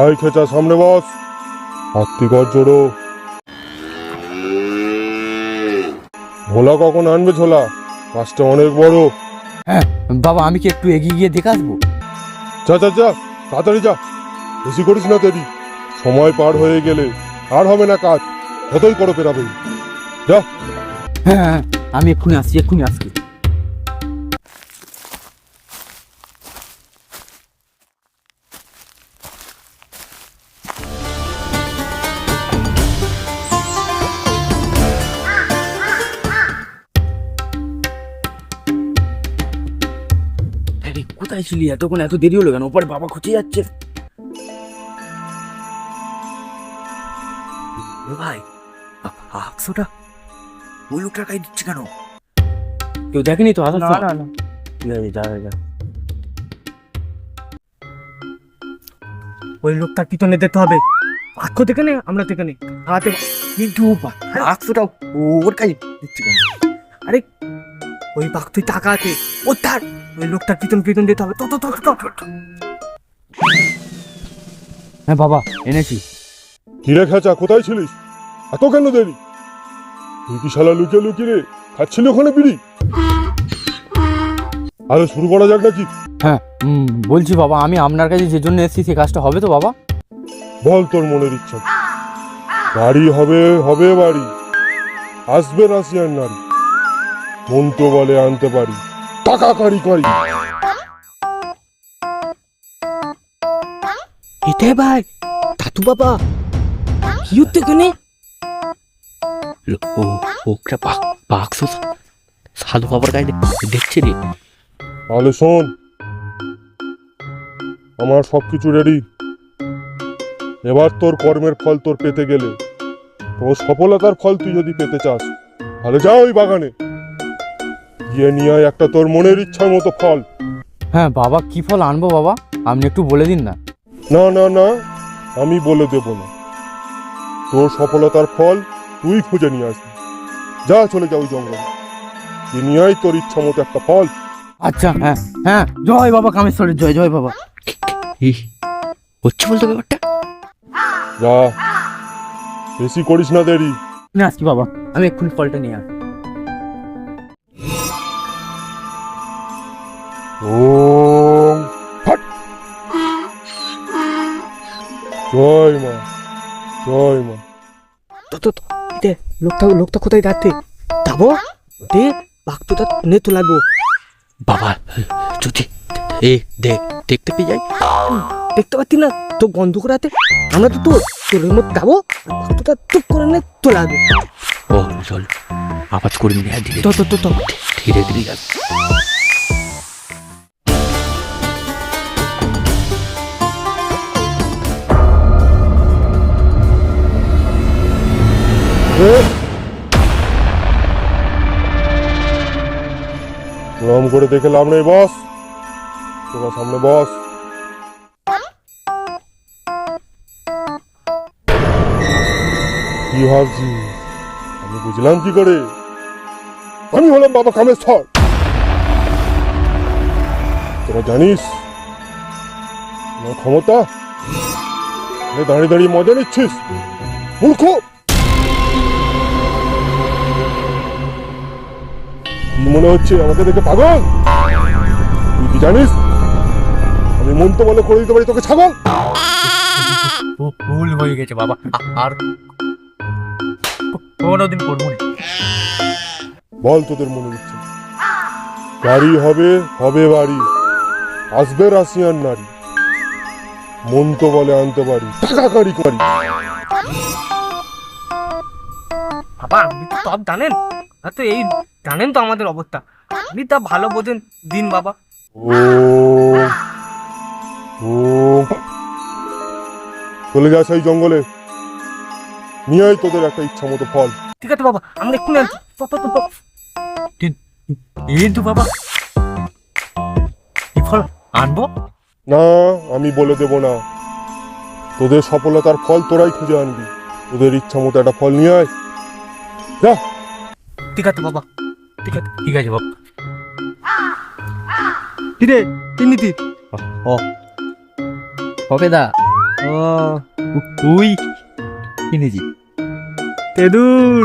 আয় খেচা সামনে বস। হাত্তি কর জোড়ো। ভোলা কখন আনবে ছোলা কাজটা অনেক বড়। হ্যাঁ বাবা আমি কি একটু এগিয়ে গিয়ে দেখে আসব? যা যা যা তাড়াতাড়ি যা। বেশি করিস না দেরি সময় পার হয়ে গেলে আর হবে না কাজ। যতই করো পেরাবে। যা। হ্যাঁ হ্যাঁ আমি এক্ষুনি আসছি এক্ষুনি আসছি। কোথায় ছিলি এতক্ষণ এত দেরি হলো কেন? ওপরে বাবা খুঁজে যাচ্ছে? ভাই ওই লোকটা কাই দিচ্ছে কেন? কেউ দেখেনি তো আসার? ঠিক আছে যা যা, ওই লোকটার পিছনে যেতে হবে? বাক্য থেকে নে আমরা থেকে নে। হাতে। কিন্তু একশোটা ওর কাছে দিচ্ছে কেন? আরে ওই বাঘ তুই টাকা আছে ও তার ওই লোকটার পিছন পিছন যেতে হবে। তো তো তো। হ্যাঁ বাবা এনেছি। কিরে খেচা কোথায় ছিলিস? এত কেন দেরি? তুই কি শালা লুকিয়ে লুকিয়ে রে খাচ্ছিলি ওখানে বিড়ি? আরে শুরু করা যাক নাকি? হ্যাঁ বলছি বাবা আমি আপনার কাছে যে জন্য এসেছি সে কাজটা হবে তো বাবা? বল তোর মনের ইচ্ছা। বাড়ি হবে হবে বাড়ি। আসবে রাশিয়ান নারী। মন তো বলে আনতে পারি। টাকা কারি। কারি এটাই ভাই দাদু বাবা কি হচ্ছে এখানে ও ওটা বাক্স সাধু বাবার কাছে দেখছে রে। তাহলে শোন আমার সব কিছু রেডি এবার তোর কর্মের ফল তোর পেতে গেলে। তোর সফলতার ফল তুই যদি পেতে চাস তাহলে যা ওই বাগানে। গিয়ে নিয়ে আয় একটা তোর মনের ইচ্ছার মতো ফল। হ্যাঁ বাবা কি ফল আনব বাবা? আপনি একটু বলে দিন না। না না না আমি বলে দেব না। তোর সফলতার ফল তুই খুঁজে নিয়ে আসবি। যা চলে যা ওই জঙ্গলে। গিয়ে নিয়ে আয় তোর ইচ্ছা মতো একটা ফল। আচ্ছা হ্যাঁ হ্যাঁ জয় বাবা কামেশ্বরের জয় জয় বাবা। হচ্ছে বলতে ব্যাপারটা? যা বেশি করিস না দেরি। না আসছি বাবা আমি এক্ষুনি ফলটা নিয়ে আসি ওম ফট। জয় মা জয় মা। তো তো তো, দে লোকটা লোকটা কোথায় যাচ্ছে? যাব? দে নে তো লাগবো। বাবা যদি এ দে দেখতে পেয়ে যাই। দেখতে পাচ্ছি না তো বন্ধ করে হাতে আমরা তো তোর তোর মধ্যে যাব করে নে তো লাগবো। ও চল আওয়াজ করে নিয়ে ধীরে তো তো তো তো। ধীরে ধীরে যাবে। প্রণাম করে দেখে লাভ নেই, বস। তোমার সামনে বস। কি ভাবছিস? আমি বুঝলাম কি করে? আমি হলাম বাবা কামেশ্বর। তোরা জানিস ক্ষমতা? দাঁড়িয়ে দাঁড়িয়ে মজা নিচ্ছিস, মূর্খ! মনে হচ্ছে আমাকে দেখে পাগল? তুই কি জানিস? আমি মন তো বলে করে দিতে পারি তোকে ছাগল? ভুল হয়ে গেছে বাবা। আর কোনোদিন করব না। বল তোদের মনে হচ্ছে। গাড়ি হবে হবে বাড়ি। আসবে রাশিয়ান নারী। মন তো বলে আনতে পারি টাকা কারি। কারি বাবা আপনি তো সব জানেন। তো এই জানেন তো আমাদের অবস্থা। আপনি তা ভালো বোঝেন। দিন বাবা। ও ও চলে যা সেই জঙ্গলে। নিয়ে আয় তোদের একটা ইচ্ছা মতো ফল। ঠিক আছে বাবা আমরা এক্ষুনি আনছি। তো, বাবা। কি ফল আনব? না আমি বলে দেব না। তোদের সফলতার ফল তোরাই খুঁজে আনবি। তোদের ইচ্ছা মতো একটা ফল নিয়ে আয়। যা। ঠিক আছে বাবা। ঠিক আছে ঠিক আছে কিরে তিন নীতি হবে দা ও তুই কিনেছি। তেদুর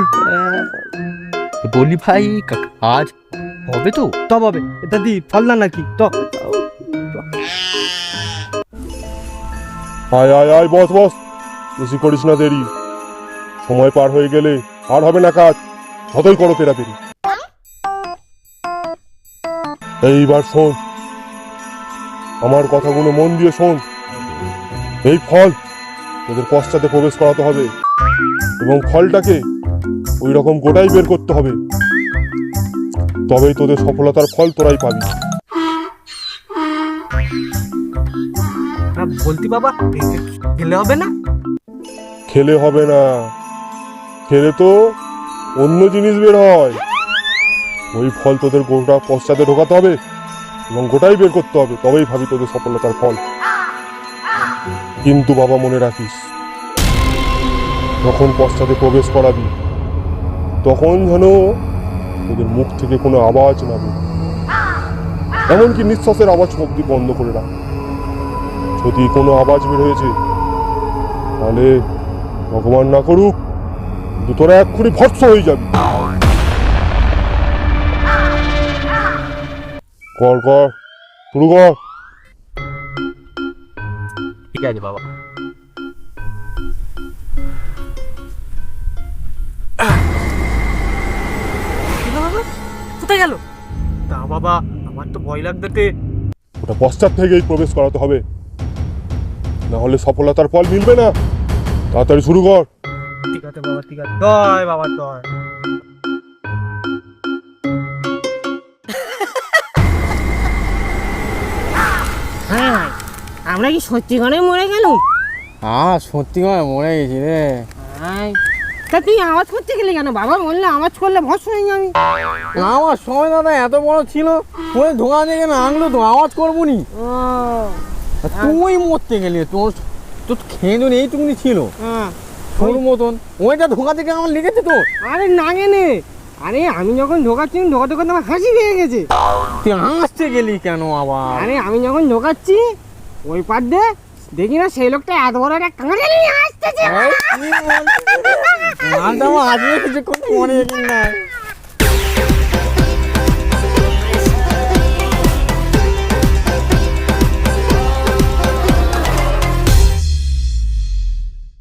বলি ভাই আজ হবে তো? তব হবে। এটা দি ফল না নাকি তো। আয় আয় আয় বস বস। বেশি করিস না দেরি। সময় পার হয়ে গেলে আর হবে না কাজ। যতই করো পেরাপেরি এইবার শোন। আমার কথাগুলো মন দিয়ে শোন। এই ফল তোদের পশ্চাতে প্রবেশ করাতে হবে এবং ফলটাকে ওই রকম গোটাই বের করতে হবে। তবেই তোদের সফলতার ফল তোরাই পাবি। বলতি বাবা খেলে হবে না? খেলে হবে না। খেলে তো অন্য জিনিস বের হয়। ওই ফল তোদের গোটা পশ্চাতে ঢোকাতে হবে এবং গোটাই বের করতে হবে, তবেই ভাবি তোদের সফলতার ফল। কিন্তু বাবা মনে রাখিস, যখন পশ্চাতে প্রবেশ করাবি, তখন যেন তোদের মুখ থেকে কোনো আওয়াজ না বের এমনকি নিঃশ্বাসের আওয়াজ অব্দি বন্ধ করে রাখ। যদি কোনো আওয়াজ বের হয়েছে তাহলে ভগবান না করুক, কিন্তু তোরা এক্ষুনি ভৎস হয়ে যাবি। কর কর শুরু কর। ঠিক আছে বাবা। কোথায় গেল? তা বাবা আমার তো ভয় লাগতেতে ওটা পশ্চাৎ থেকেই প্রবেশ করাতে হবে। না হলে সফলতার ফল মিলবে না। তাড়াতাড়ি শুরু কর। ঠিক আছে বাবা ঠিক আছে। দয় বাবা দয় হ্যাঁ আমরা কি সত্যি করে মরে গেল হ্যাঁ সত্যি করে মরে গেছি রে। হ্যাঁ তা তুই আওয়াজ করতে গেলি কেন? বাবা বললে আওয়াজ করলে ভস হয়ে যাবি আমার সময় দাদা এত বড় ছিল। ওই ধোঁয়া থেকে না আনলো তো আওয়াজ করব নি। তুই মরতে গেলি তোর তোর খেঁদুন এইটুকুনি ছিল। হ্যাঁ। সরু মতন। ওইটা ধোঁকা থেকে আমার লেগেছে তো আরে না গেলে আরে আমি যখন ঢোকাচ্ছি ঢোকাতে ঢোকাতে আমার হাসি পেয়ে গেছে। তুই হাসতে গেলি কেন আবার? আরে আমি যখন ঢোকাচ্ছি ওই পার দিয়ে দেখি না সেই লোকটা এত বড় একটা কাঁড়ালি আসতেছে এই কি বলছিস? রে? মালটা আমার আজকে কিছুক্ষণ মনে নাই না